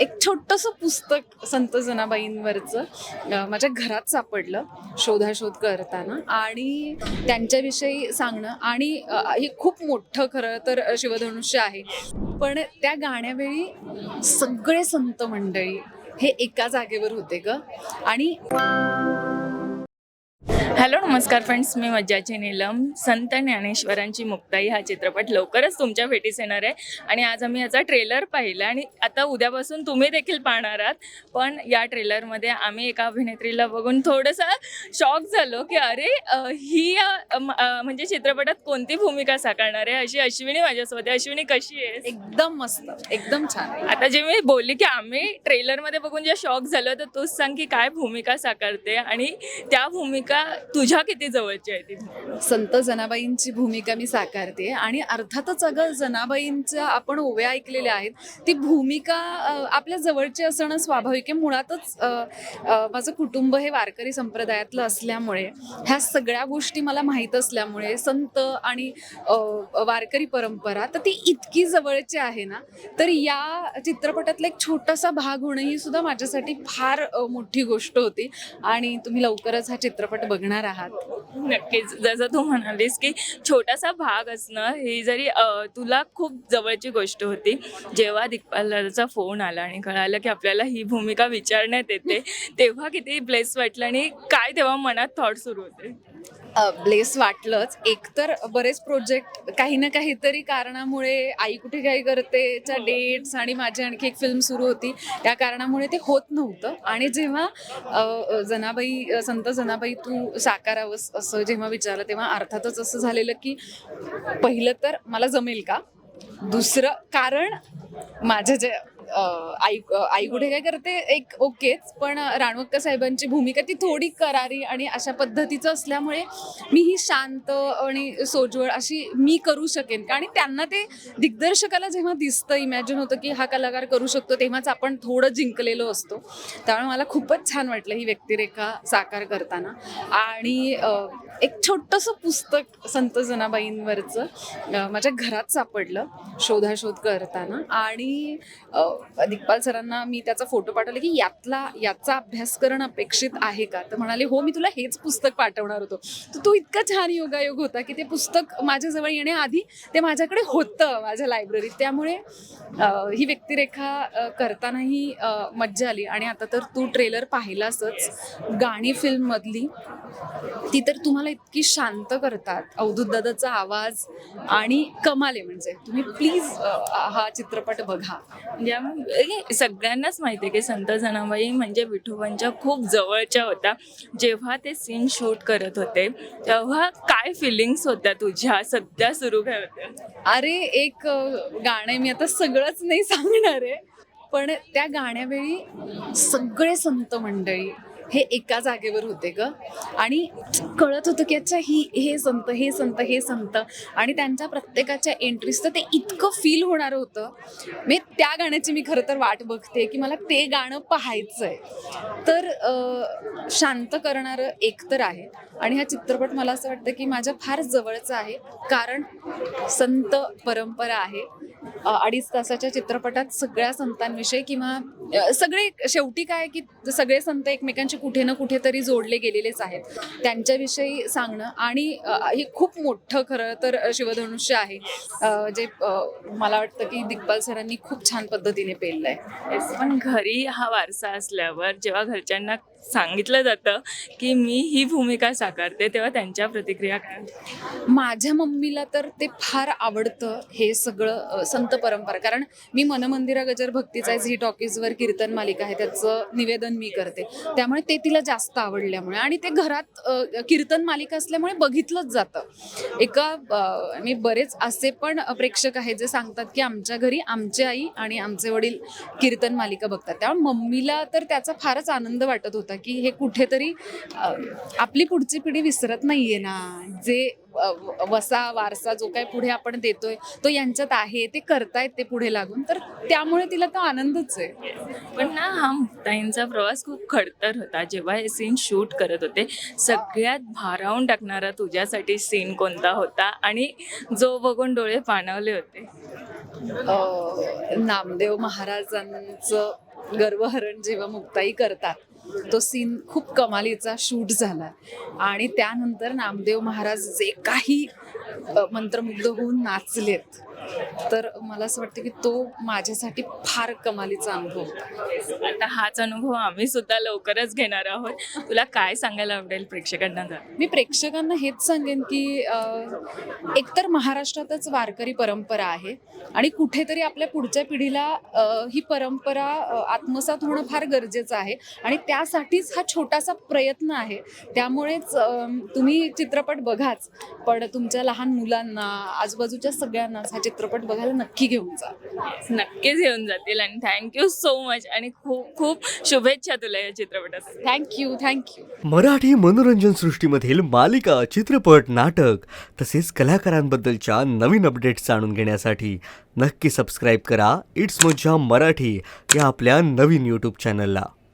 एक छोटंसं पुस्तक संत जनाबाईंवरचं माझ्या घरात सापडलं शोधाशोध करताना. आणि त्यांच्याविषयी सांगणं आणि हे खूप मोठं खरं तर शिवधनुष्य आहे. पण त्या गाण्यावेळी सगळे संत मंडळी हे एका जागेवर होते ग. आणि हॅलो नमस्कार फ्रेंड्स मी मज्जाची नीलम. संत ज्ञानेश्वरांची मुक्ताई हा चित्रपट लवकरच तुमच्या भेटीस येणार आहे. आणि आज आम्ही याचा ट्रेलर पाहिला आणि आता उद्यापासून तुम्ही देखील पाहणार आहात. पण या ट्रेलरमध्ये आम्ही एका अभिनेत्रीला बघून थोडंसं शॉक झालो की अरे ही म्हणजे चित्रपटात कोणती भूमिका साकारणार आहे? अशी अश्विनी माझ्यासोबत आहे. अश्विनी कशी आहे एकदम मस्त. एकदम छान. आता जे मी बोलली की आम्ही ट्रेलरमध्ये बघून जे शॉक झालो तर तूच सांग की काय भूमिका साकारते आणि त्या भूमिका तुझ्या किती जवळची आहे ती संत जनाबाईंची भूमिका मी साकारते आणि अर्थातच अगं जनाबाईंच्या आपण ओव्या ऐकलेल्या आहेत. ती भूमिका आपल्या जवळची असणं स्वाभाविक आहे. मुळातच माझं कुटुंब हे वारकरी संप्रदायातलं असल्यामुळे ह्या सगळ्या गोष्टी मला माहीत असल्यामुळे संत आणि वारकरी परंपरा तर ती इतकी जवळची आहे ना तर या चित्रपटातला एक छोटासा भाग होणं ही सुद्धा माझ्यासाठी फार मोठी गोष्ट होती. आणि तुम्ही लवकरच हा चित्रपट बघणार आहात. नक्कीच. जसं तू म्हणालीस की छोटासा भाग असणं ही जरी तुला खूप जवळची गोष्ट होती जेव्हा दिग्पालचा फोन आला आणि कळालं की आपल्याला ही भूमिका विचारण्यात येते तेव्हा किती ब्लेस वाटलं आणि काय तेव्हा मनात थॉट सुरू होते? ब्लेस वाटलंच. एकतर बरेच प्रोजेक्ट काही ना काहीतरी कारणामुळे आई कुठे काय करतेच्या डेट्स आणि माझी आणखी एक फिल्म सुरू होती त्या कारणामुळे ते होत नव्हतं. आणि जेव्हा जनाबाई संत जनाबाई तू साकारावंस असं जेव्हा विचारलं तेव्हा अर्थातच असं झालेलं की पहिलं तर मला जमेल का? दुसरं कारण माझ्या जे आई आई कुठे काय करते? एक ओकेच पण राणवक्का साहेबांची भूमिका ती थोडी करारी आणि अशा पद्धतीचं असल्यामुळे मी ही शांत आणि सोज्वळ अशी मी करू शकेन. आणि त्यांना ते दिग्दर्शकाला जेव्हा दिसतं इमॅजिन होतं की हा कलाकार करू शकतो तेव्हाच आपण थोडं जिंकलेलो असतो. त्यामुळे मला खूपच छान वाटलं ही व्यक्तिरेखा साकार करताना. आणि एक छोटंसं पुस्तक संत जनाबाईंवरचं माझ्या घरात सापडलं शोधाशोध करताना. आणि दिग्पाल सरांना मी त्याचा फोटो पाठवला की यातला याचा अभ्यास करणं अपेक्षित आहे का? तर म्हणाले हो मी तुला हेच पुस्तक पाठवणार होतो. तर तो इतका छान योगायोग होता की ते पुस्तक माझ्याजवळ येण्याआधी ते माझ्याकडे होतं माझ्या लायब्ररीत. त्यामुळे ही व्यक्तिरेखा करतानाही मज्जा आली. आणि आता तर तू ट्रेलर पाहिलासच. गाणी फिल्ममधली. ती तर तुम्हाला इतकी शांत करतात. अवधूत दादाचा आवाज आणि कमाल म्हणजे. तुम्ही प्लीज हा चित्रपट बघा. म्हणजे सगळ्यांनाच माहिती आहे की संत जनाबाई म्हणजे विठोबांच्या खूप जवळच्या होत्या. जेव्हा ते सीन शूट करत होते तेव्हा काय फिलिंग्स होत्या तुझ्या? सध्या सुरू काय होत्या? अरे एक गाणं मी आता सगळंच नाही सांगणार आहे. पण त्या गाण्यावेळी सगळे संत मंडळी हे एका जागेवर होते ग. आणि कळत होतं की अच्छा ही हे संत हे संत हे संत. आणि त्यांच्या प्रत्येकाच्या एंट्रीज तर ते इतकं फील होणार होतं. मी त्या गाण्याची मी खरं तर वाट बघते की मला ते गाणं पाहायचं आहे तर शांत करणारं एकतर आहे. आणि हा चित्रपट मला असं वाटतं की माझ्या फार जवळचा आहे. कारण संत परंपरा आहे. अडीच तासाच्या चित्रपटात सगळ्या संतांविषयी किंवा सगळे शेवटी काय की सगळे संत एकमेकांशी कुठे ना कुठेतरी जोडले गेलेलेच आहेत. त्यांच्याविषयी सांगणं आणि हे खूप मोठं खरं तर शिवधनुष्य आहे. जे मला वाटतं की दिग्पाल सरांनी खूप छान पद्धतीने पेललं आहे पण घरी हा वारसा असल्यावर जेव्हा घरच्यांना सांगितलं जातं की मी ही भूमिका साकारते तेव्हा त्यांच्या प्रतिक्रिया काय माझ्या मम्मीला तर ते फार आवडतं हे सगळं संत परंपरा. कारण मी मनमंदिरा गजर भक्तीचा झी टॉकीजवर कीर्तन मालिका आहे त्याचं निवेदन मी करते. त्यामुळे ते तिला जास्त आवडल्यामुळे आणि ते घरात कीर्तन मालिका असल्यामुळे बघितलंच जातं. एका मी बरेच असे पण प्रेक्षक आहेत जे सांगतात की आमच्या घरी आमची आई आणि आमचे वडील कीर्तन मालिका बघतात. त्यामुळे मम्मीला तर त्याचा फारच आनंद वाटत होता की हे कुठेतरी आपली पुढची पिढी विसरत नाहीये ना. जे वसा वारसा जो काय पुढे आपण देतोय तो यांच्यात आहे ते करतायत ते पुढे लागून. तर त्यामुळे तिला तो आनंदच आहे. पण ना हा मुक्ताईंचा प्रवास खूप खडतर होता. जेव्हा हे सीन शूट करत होते सगळ्यात भारावून टाकणारा तुझ्यासाठी सीन कोणता होता? आणि जो बघून डोळे पाणावले होते. नामदेव महाराजांचं गर्वहरण जेव्हा मुक्ताई करतात तो सीन खूप कमालीचा शूट झाला. आणि त्यानंतर नामदेव महाराज जे काही मंत्रमुग्ध होऊन नाचलेत. तर मला असं वाटतं की तो माझ्यासाठी फार कमालीचा अनुभव होता. आता हाच अनुभव आम्ही सुद्धा लवकरच घेणार आहोत. तुला काय सांगायला आवडेल प्रेक्षकांना? मी प्रेक्षकांना हेच सांगेन की एकतर महाराष्ट्रातच वारकरी परंपरा आहे आणि कुठेतरी आपल्या पुढच्या पिढीला ही परंपरा आत्मसात होणं फार गरजेचं आहे आणि त्यासाठीच हा छोटासा प्रयत्न आहे. त्यामुळेच तुम्ही चित्रपट बघाच पण तुमच्या लहान मुलांना आजूबाजूच्या सगळ्यांनाच हा चित्रपट बघायला नक्की घेऊन जा. नक्कीच येऊन जातील आणि थँक्यू सो मच आणि खूप खूप शुभेच्छा तुला या चित्रपटासाठी थँक्यू थँक्यू मराठी मनोरंजन सृष्टीमधील मालिका चित्रपट नाटक तसेच कलाकारांबद्दलच्या नवीन अपडेट्स जाणून घेण्यासाठी नक्की सबस्क्राईब करा. इट्स मज्जा मराठी या आपल्या नवीन यूट्यूब चॅनलला